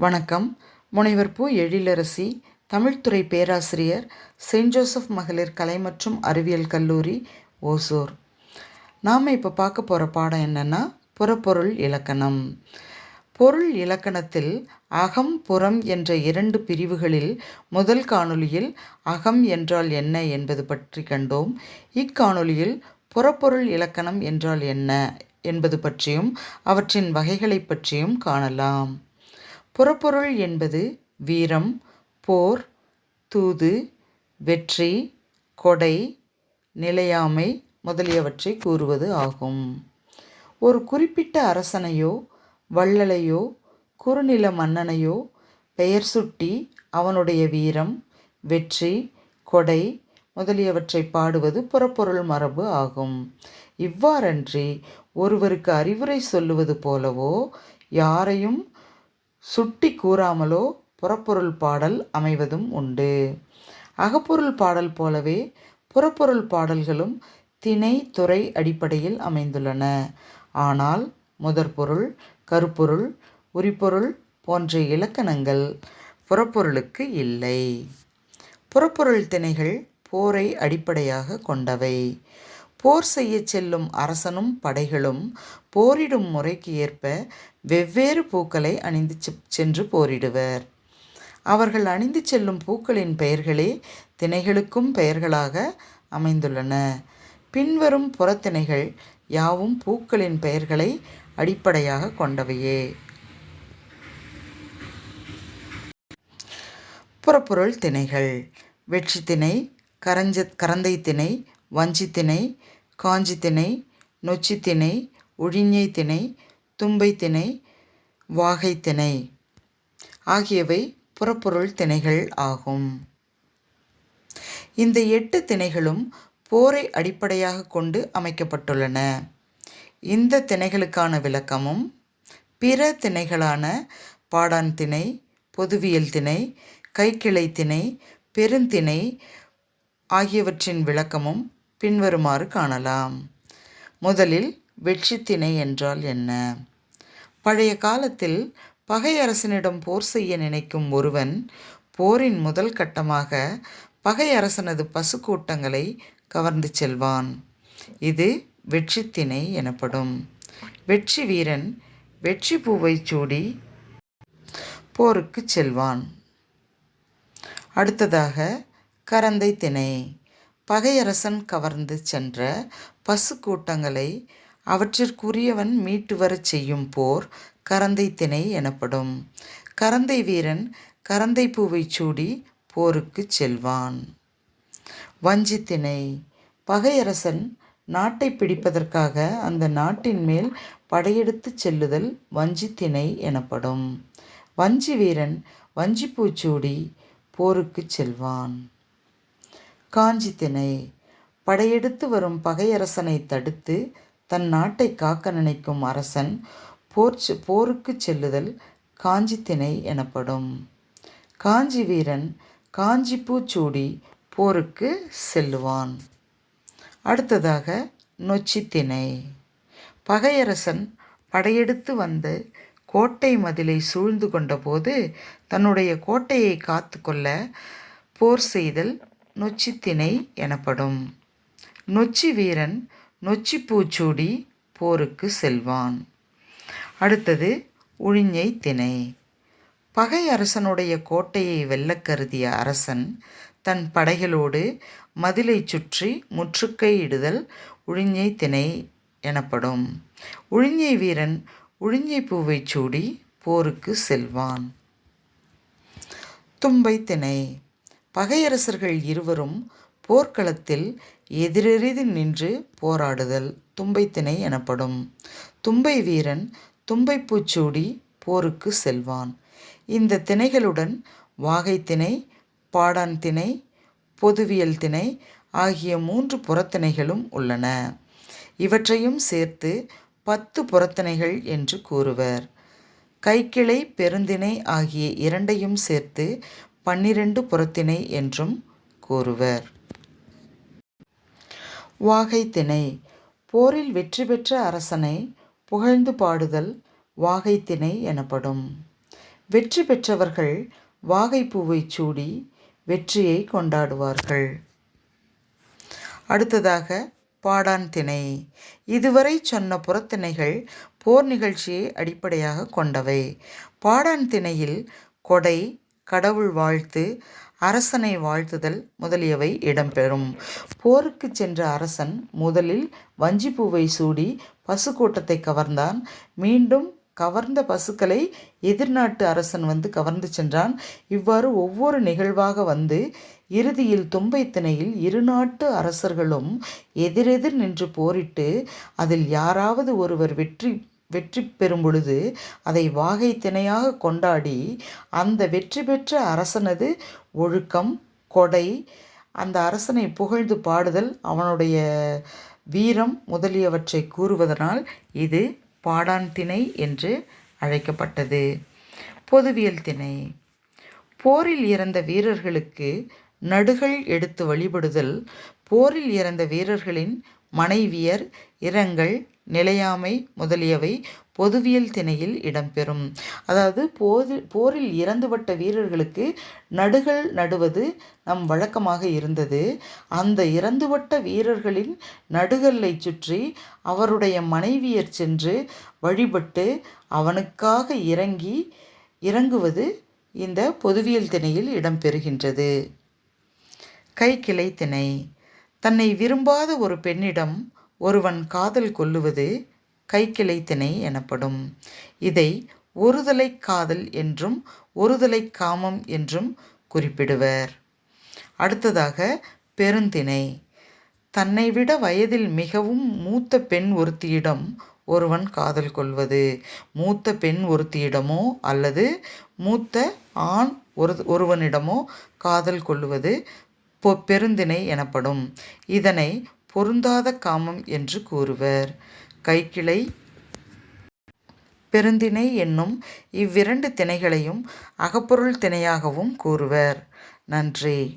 வணக்கம். முனைவர் பூ. எழிலரசி தமிழ்துறை பேராசிரியர் செயின்ட் ஜோசப் மகளிர் கலை மற்றும் அறிவியல் கல்லூரி ஓசூர். நாம் இப்போ பார்க்க போகிற பாடம் என்னென்னா புறப்பொருள் இலக்கணம். பொருள் இலக்கணத்தில் அகம் புறம் என்ற இரண்டு பிரிவுகளில் முதல் காணொளியில் அகம் என்றால் என்ன என்பது பற்றி கண்டோம். இக்காணொளியில் புறப்பொருள் இலக்கணம் என்றால் என்ன என்பது பற்றியும் அவற்றின் வகைகளைப் பற்றியும் காணலாம். புறப்பொருள் என்பது வீரம் போர் தூது வெற்றி கொடை நிலையாமை முதலியவற்றை கூறுவது ஆகும். ஒரு குறிப்பிட்ட அரசனையோ வள்ளலையோ குறுநில மன்னனையோ பெயர் சுட்டி அவனுடைய வீரம் வெற்றி கொடை முதலியவற்றை பாடுவது புறப்பொருள் மரபு ஆகும். இவ்வாறன்றி ஒருவருக்கு அறிவுரை சொல்லுவது போலவோ யாரையும் சுட்டி கூறாமலோ புறப்பொருள் பாடல் அமைவதும் உண்டு. அகப்பொருள் பாடல் போலவே புறப்பொருள் பாடல்களும் திணை துறை அடிப்படையில் அமைந்துள்ளன. ஆனால் முதற்பொருள் கருப்பொருள் உரிப்பொருள் போன்ற இலக்கணங்கள் புறப்பொருளுக்கு இல்லை. புறப்பொருள் திணைகள் போரை அடிப்படையாக கொண்டவை. போர் செய்ய செல்லும் அரசனும் படைகளும் போரிடும் முறைக்கு ஏற்ப வெவ்வேறு பூக்களை அணிந்து சென்று போரிடுவர். அவர்கள் அணிந்து செல்லும் பூக்களின் பெயர்களே திணைகளுக்கும் பெயர்களாக அமைந்துள்ளன. பின்வரும் புறத்திணைகள் யாவும் பூக்களின் பெயர்களை அடிப்படையாக கொண்டவையே. புறப்பொருள் திணைகள். வெற்றி திணை கரஞ்ச கரந்தை திணை வஞ்சி திணை காஞ்சி திணை நொச்சி திணை உழிஞை திணை தும்பை திணை வாகை திணை ஆகியவை புறப்பொருள் திணைகள் ஆகும். இந்த எட்டு திணைகளும் போரை அடிப்படையாக கொண்டு அமைக்கப்பட்டுள்ளன. இந்த திணைகளுக்கான விளக்கமும் பிற திணைகளான பாடான் திணை பொதுவியல் திணை கைக்கிளை திணை பெருந்திணை ஆகியவற்றின் விளக்கமும் பின்வருமாறு காணலாம். முதலில் வெற்றித்திணை என்றால் என்ன? பழைய காலத்தில் பகையரசனிடம் போர் செய்ய நினைக்கும் ஒருவன் போரின் முதல் கட்டமாக பகையரசனது பசுக்கூட்டங்களை கவர்ந்து செல்வான். இது வெற்றித்திணை எனப்படும். வெற்றி வீரன் வெற்றி பூவை சூடி போருக்கு செல்வான். அடுத்ததாக கரந்தை திணை. பகையரசன் கவர்ந்து சென்ற பசு கூட்டங்களை அவற்றிற்குரியவன் மீட்டு வரச் செய்யும் போர் கரந்தை திணை எனப்படும். கரந்தை வீரன் கரந்தை பூவை சூடி போருக்கு செல்வான். வஞ்சி திணை பகையரசன் நாட்டை பிடிப்பதற்காக அந்த நாட்டின் மேல் படையெடுத்து செல்லுதல் வஞ்சி திணை எனப்படும். வஞ்சி வீரன் வஞ்சிப்பூச்சூடி போருக்கு செல்வான். காஞ்சி திணை படையெடுத்து வரும் பகையரசனை தடுத்து தன் நாட்டை காக்க நினைக்கும் அரசன் போர் போருக்கு செல்லுதல் காஞ்சி திணை எனப்படும். காஞ்சி வீரன் காஞ்சிப்பூ சூடி போருக்கு செல்லுவான். அடுத்ததாக நொச்சி திணை பகையரசன் படையெடுத்து வந்து கோட்டை மதிலை சூழ்ந்து கொண்டபோது தன்னுடைய கோட்டையை காத்து கொள்ள போர் செய்தல் நொச்சி திணை எனப்படும். நொச்சி வீரன் நொச்சி பூச்சூடி போருக்கு செல்வான். அடுத்தது உழிஞை திணை. பகை அரசனுடைய கோட்டையை வெல்ல கருதிய அரசன் தன் படைகளோடு மதிலை சுற்றி முற்றுக்கை இடுதல் உழிஞை திணை எனப்படும். உழிஞை வீரன் உழிஞ்சை பூவை சூடி போருக்கு செல்வான். தும்பை திணை. பகையரசர்கள் இருவரும் போர்க்களத்தில் எதிரெறிது நின்று போராடுதல் தும்பை திணை எனப்படும். தும்பை வீரன் தும்பை பூச்சூடி போருக்கு செல்வான். இந்த திணைகளுடன் வாகைத்திணை பாடான் திணை பொதுவியல் திணை ஆகிய மூன்று புறத்திணைகளும் உள்ளன. இவற்றையும் சேர்த்து பத்து புறத்திணைகள் என்று கூறுவர். கைக்கிளை பெருந்திணை ஆகிய இரண்டையும் சேர்த்து பன்னிரண்டு புறத்திணை என்றும் கூறுவர். வாகை திணை. போரில் வெற்றி பெற்ற அரசனை புகழ்ந்து பாடுதல் வாகை திணை எனப்படும். வெற்றி பெற்றவர்கள் வாகைப்பூவைச் சூடி வெற்றியை கொண்டாடுவார்கள். அடுத்ததாக பாடான் திணை. இதுவரை சொன்ன புறத்திணைகள் போர் நிகழ்ச்சியை அடிப்படையாக கொண்டவை. பாடான் திணையில் கொடை கடவுள் வாழ்த்து அரசனை வாழ்த்துதல் முதலியவை இடம்பெறும். போருக்கு சென்ற அரசன் முதலில் வஞ்சிப்பூவை சூடி பசுக்கூட்டத்தை கவர்ந்தான். மீண்டும் கவர்ந்த பசுக்களை எதிர்நாட்டு அரசன் வந்து கவர்ந்து சென்றான். இவ்வாறு ஒவ்வொரு நிகழ்வாக வந்து இறுதியில் தும்பை திணையில் இரு நாட்டு அரசர்களும் எதிரெதிர் நின்று போரிட்டு அதில் யாராவது ஒருவர் வெற்றி வெற்றி பெறும் பொழுது அதை வாகை திணையாக கொண்டாடி அந்த வெற்றி பெற்ற அரசனது ஒழுக்கம் கொடை அந்த அரசனை புகழ்ந்து பாடுதல் அவனுடைய வீரம் முதலியவற்றை கூறுவதனால் இது பாடான் திணை என்று அழைக்கப்பட்டது. பொதுவியல் திணை. போரில் இறந்த வீரர்களுக்கு நடுகள் எடுத்து வழிபடுதல் போரில் இறந்த வீரர்களின் மனைவியர் இரங்கல் நிலையாமை முதலியவை பொதுவியல் திணையில் இடம்பெறும். அதாவது போது போரில் இறந்துபட்ட வீரர்களுக்கு நடுகள் நடுவது நம் வழக்கமாக இருந்தது. அந்த இறந்துபட்ட வீரர்களின் நடுகல்லை சுற்றி அவருடைய மனைவியர் சென்று வழிபட்டு அவனுக்காக இறங்கி இறங்குவது இந்த பொதுவியல் திணையில் இடம்பெறுகின்றது. கைக்கிளை திணை. தன்னை விரும்பாத ஒரு பெண்ணிடம் ஒருவன் காதல் கொள்ளுவது கைக்கிளை திணை எனப்படும். இதை ஒருதலை காதல் என்றும் ஒருதலை காமம் என்றும் குறிப்பிடுவர். அடுத்ததாக பெருந்திணை. தன்னை விட வயதில் மிகவும் மூத்த பெண் ஒருத்தியிடம் ஒருவன் காதல் கொள்வது மூத்த பெண் ஒருத்தியிடமோ அல்லது மூத்த ஆண் ஒரு ஒருவனிடமோ காதல் கொள்வது பொ பெருந்திணை எனப்படும். இதனை பொருந்தாத காமம் என்று கூறுவர். கைக்கிளை பெருந்திணை என்னும் இவ்விரண்டு திணைகளையும் அகப்பொருள் திணையாகவும் கூறுவர். நன்றி.